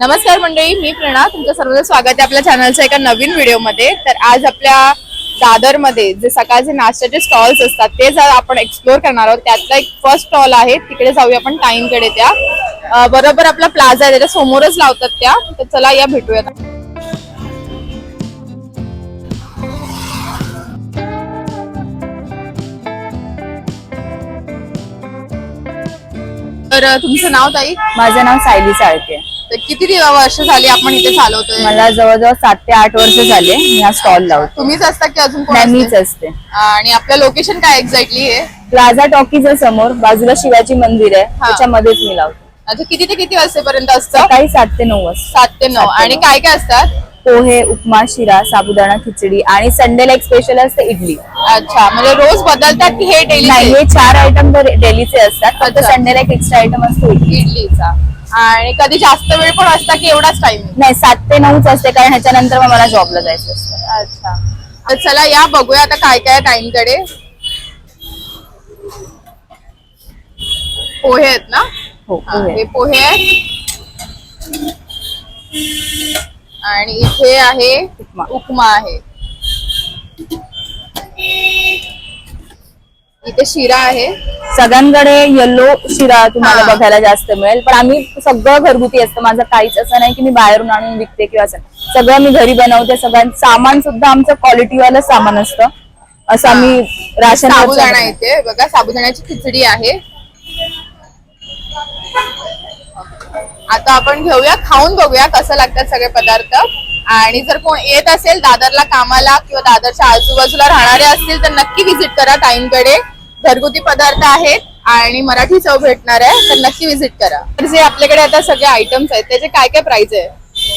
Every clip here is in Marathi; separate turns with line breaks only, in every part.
नमस्कार मंडळी मी प्रणा. तुमचं सर्वांचं स्वागत आहे आपल्या चॅनलच्या एका नवीन व्हिडिओमध्ये तर आज आपल्या दादरमध्ये जे सकाळचे नाश्त्याचे स्टॉल्स असतात ते जर आपण एक्सप्लोर करणार आहोत. त्यातला एक फर्स्ट स्टॉल आहे. तिकडे जाऊया आपण टाईमकडे त्या. बरोबर आपला प्लाझा आहे. त्याच्या समोरच लावतात त्या. तर चला या भेटूयात. तर तुमचं नाव ताई?
माझं नाव सायली साळके.
तर किती दिव- वर्ष झाली आपण इथे चालवतोय?
मला जवळजवळ सात ते आठ वर्ष झाले मी हा स्टॉल लावतो
तुम्हीच असता की अजून कोण
नाही मीच
असते?
असते
आणि आपलं लोकेशन काय एक्झॅक्टली आहे?
प्लाझा टॉकीज आहे समोर बाजूला शिवाजी मंदिर आहे
हा.
त्याच्यामध्येच मी लावतो.
अच्छा किती ते किती वाजेपर्यंत असतं?
सकाळी सात ते नऊ वाजता.
सात ते नऊ.
सात ते
आणि
नऊ.
काय काय असतात?
पोहे उपमा शिरा साबुदाणा खिचडी आणि संडेला एक स्पेशल असते इडली.
अच्छा म्हणजे रोज बदलतात की हे डेली
नाही हे चार आयटम डेलीचे असतात फक्त
अच्छा.
संडेला एक एक्स्ट्रा आयटम असतो इडली.
इडलीचा. आणि कधी जास्त वेळ पण असता की एवढाच टाइम
नाही सात ते नऊच असते कारण ह्याच्यानंतर मग मला जॉबला जायचं असतं.
अच्छा. तर चला या बघूया आता काय काय टाइमकडे. पोहे आहेत ना?
हो
हा,
पोहे.
हे पोहे आहेत. आणि इथे आहे
उपमा.
उपमा आहे. इथे शिरा आहे.
सगळ्यांकडे येल्लो शिरा तुम्हाला
हा.
बघायला जास्त मिळेल. पण आम्ही सगळं घरगुती असतं. माझं काहीच असं नाही की मी बाहेरून आणून विकते किंवा असं. सगळं मी घरी बनवते. सगळं सामान सुद्धा आमचं क्वालिटीवालं सामान असतं. असं आम्ही राशन
साबुदाणा इथे. बघा साबुदाण्याची खिचडी आहे. आता आपण घेऊया खाऊन बघूया कसं लागतात सगळे पदार्थ. आणि जर कोण येत असेल दादरला कामाला किंवा दादरच्या आजूबाजूला राहणारे असतील तर नक्की व्हिजिट करा ताईंकडे. घरगुती पदार्थ आहेत आणि मराठी चव भेटणार आहे तर नक्की व्हिजिट करा. तर जे आपल्याकडे आता सगळे आयटम्स आहेत त्याचे काय काय प्राइस आहे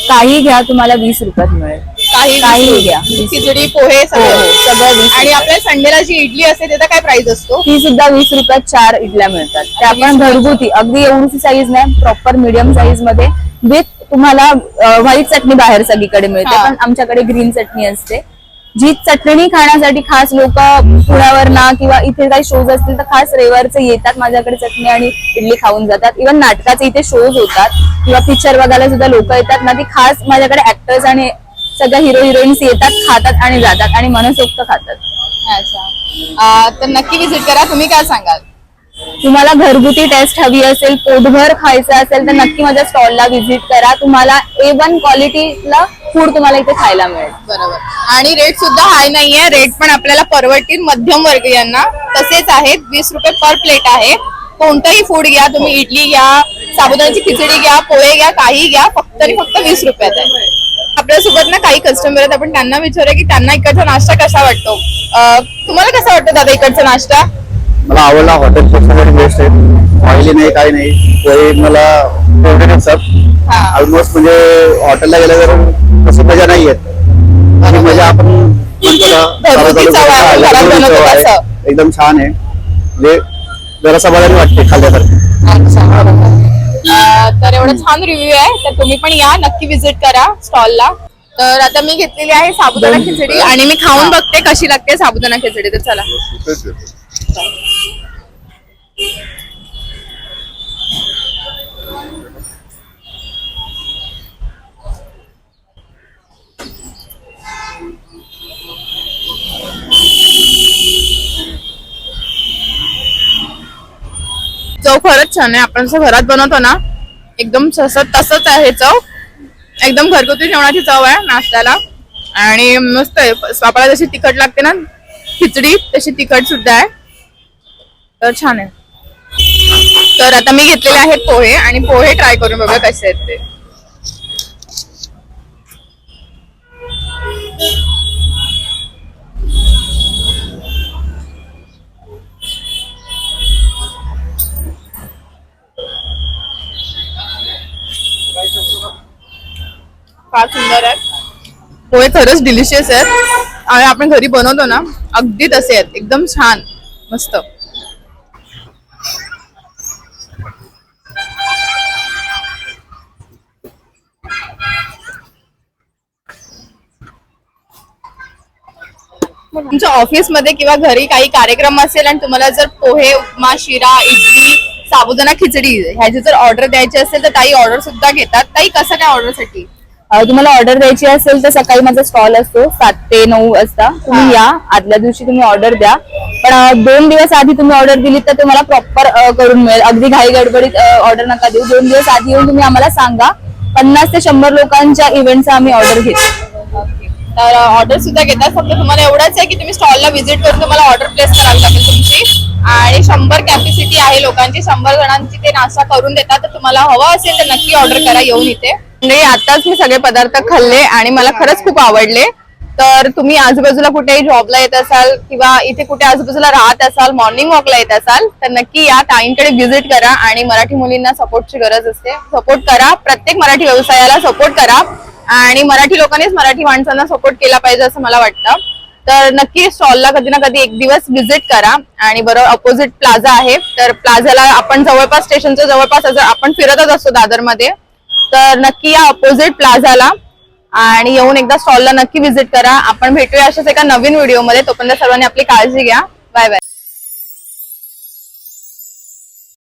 काही घ्या तुम्हाला वीस रुपयात मिळेल.
काही
घ्या.
खिचडी पोहे
हो,
सगळं.
हो, सगळं वीस
आणि. आपल्या संडेला जी इडली असते त्याचा काय प्राइस असतो?
ती सुद्धा वीस रुपयात चार इडल्या मिळतात. त्या पण घरगुती अगदी एवढीची साईज नाही प्रॉपर मीडियम साईजमध्ये विथ तुम्हाला व्हाईट चटणी बाहेर सगळीकडे मिळते
हा.
पण आमच्याकडे ग्रीन चटणी असते. जी चटणी खाण्यासाठी खास लोक पुण्यावर ना किंवा इथे काही शोज असतील तर खास रविवारचे येतात माझ्याकडे चटणी आणि इडली खाऊन जातात. इव्हन नाटकाचे इथे शोज होतात. किंवा पिक्चर बघायला सुद्धा लोक येतात ना ती खास माझ्याकडे ऍक्टर्स आणि सगळ्या हिरो हिरोईन्स येतात खातात आणि जातात आणि मनसोक्त खातात.
अच्छा. अं, तर नक्की विजिट करा. तुम्ही काय सांगाल?
तुम्हाला घरगुती टेस्ट हवी असेल पोटभर खायचं असेल तर नक्की माझ्या स्टॉलला व्हिजिट करा. तुम्हाला ए वन क्वालिटीला फूड तुम्हाला इथे खायला मिळेल.
बरोबर. आणि रेट सुद्धा हाय नाहीये. रेट पण आपल्याला परवडतील. मध्यम वर्गीयांना तसेच आहेत. वीस रुपये पर प्लेट आहे. कोणतंही फूड घ्या. तुम्ही इडली घ्या साबुदाण्याची खिचडी घ्या पोहे घ्या काही घ्या. फक्त आणि फक्त वीस रुपयात आहे. आपल्यासोबत ना काही कस्टमर आहेत आपण त्यांना विचारूया की त्यांना इकडचा नाश्ता कसा वाटतो? अं, तुम्हाला कसा वाटतो दादा इकडचा नाश्ता?
मला आवडला हॉटेल बेस्ट आहे ऑइली नाही काही नाही. पोहे मला फेवरेट असतात. ऑलमोस्ट म्हणजे हॉटेलला गेल्यावर तशी मजा नाही येत. आणि मजा आपण म्हणतो ना
घरगुती चव आहे,
हा,
घरात
घरगुती
बनवतो
चव आहे.
तसं.
एकदम छान आहे. म्हणजे जरा समाधानी वाटते खाल्ल्यासारखं.
तर एवढं छान रिव्ह्यू आहे. तर तुम्ही पण या नक्की विजिट करा स्टॉलला तर आता मी घेतलेली आहे साबुदाणा खिचडी आणि मी खाऊन बघते कशी लागते साबुदाणा खिचडी. तर चला. चव खरंच छान आहे. आपण जसं घरात बनवतो ना एकदम तसं तसंच आहे चव. एकदम घरगुती जेवणाची चव आहे नाश्त्याला. आणि मस्त आहे. आपल्याला जशी तिखट लागते ना खिचडी तशी तिखट सुद्धा आहे. तर छान आहे. तर आता मी घेतलेले आहेत पोहे आणि पोहे ट्राय करून बघा कसे आहेत ते. फार सुंदर आहेत. पोहे खरंच डिलिशियस आहेत. आणि आपण घरी बनवतो ना अगदी तसे आहेत. एकदम छान. मस्त. तुमच्या ऑफिसमध्ये किंवा घरी काही कार्यक्रम असेल आणि तुम्हाला जर पोहे उपमा शिरा इडली साबुदाणा खिचडी ह्याची जर ऑर्डर द्यायची असेल तर ताई ऑर्डर सुद्धा घेतात. ताई कसं काय
ऑर्डरसाठी? तुम्हाला ऑर्डर द्यायची असेल तर सकाळी माझा स्टॉल असतो सात ते नऊ वाजता. तुम्ही. या आदल्या दिवशी तुम्ही ऑर्डर द्या. पण दोन दिवस आधी तुम्ही ऑर्डर दिली तर तुम्हाला प्रॉपर करून मिळेल. अगदी घाई गडबडीत ऑर्डर नका देऊ. दोन दिवस आधी येऊन तुम्ही आम्हाला सांगा. पन्नास ते शंभर लोकांच्या इव्हेंटचा आम्ही ऑर्डर घेतो.
तर ऑर्डर सुद्धा घेतात. फक्त तुम्हाला एवढंच आहे की तुम्ही स्टॉलला व्हिजिट करून तुम्हाला ऑर्डर प्लेस करावी लागेल. आणि शंभर कॅपॅसिटी आहे लोकांची. शंभर जणांची ते नाश्ता करून देतात. तर तुम्हाला हवं असेल तर नक्की ऑर्डर करा. येऊन इथे. म्हणजे आताच मी सगळे पदार्थ खाल्ले आणि मला खरंच खूप आवडले. तर तुम्ही आजूबाजूला कुठेही जॉबला येत असाल किंवा इथे कुठे आजूबाजूला राहत असाल मॉर्निंग वॉकला येत असाल तर नक्की या ताईंकडे व्हिजिट करा आणि मराठी मुलींना सपोर्टची गरज असते. सपोर्ट करा. प्रत्येक मराठी व्यवसायाला सपोर्ट करा. आणि मराठी लोकांनीच मराठी माणसांना सपोर्ट केला पाहिजे असं मला वाटतं. तर नक्की स्टॉलला कधी ना कधी एक दिवस व्हिजिट करा. आणि बरोबर अपोजिट प्लाझा आहे. तर प्लाझाला आपण जवळपास स्टेशनच्या जवळपास जर आपण फिरतच असतो दादरमध्ये तर नक्की या अपोजिट प्लाझाला आणि येऊन एकदा स्टॉलला नक्की व्हिजिट करा. आपण भेटूया अशाच एका नवीन व्हिडिओमध्ये तोपर्यंत सर्वांनी आपली काळजी घ्या. Bye bye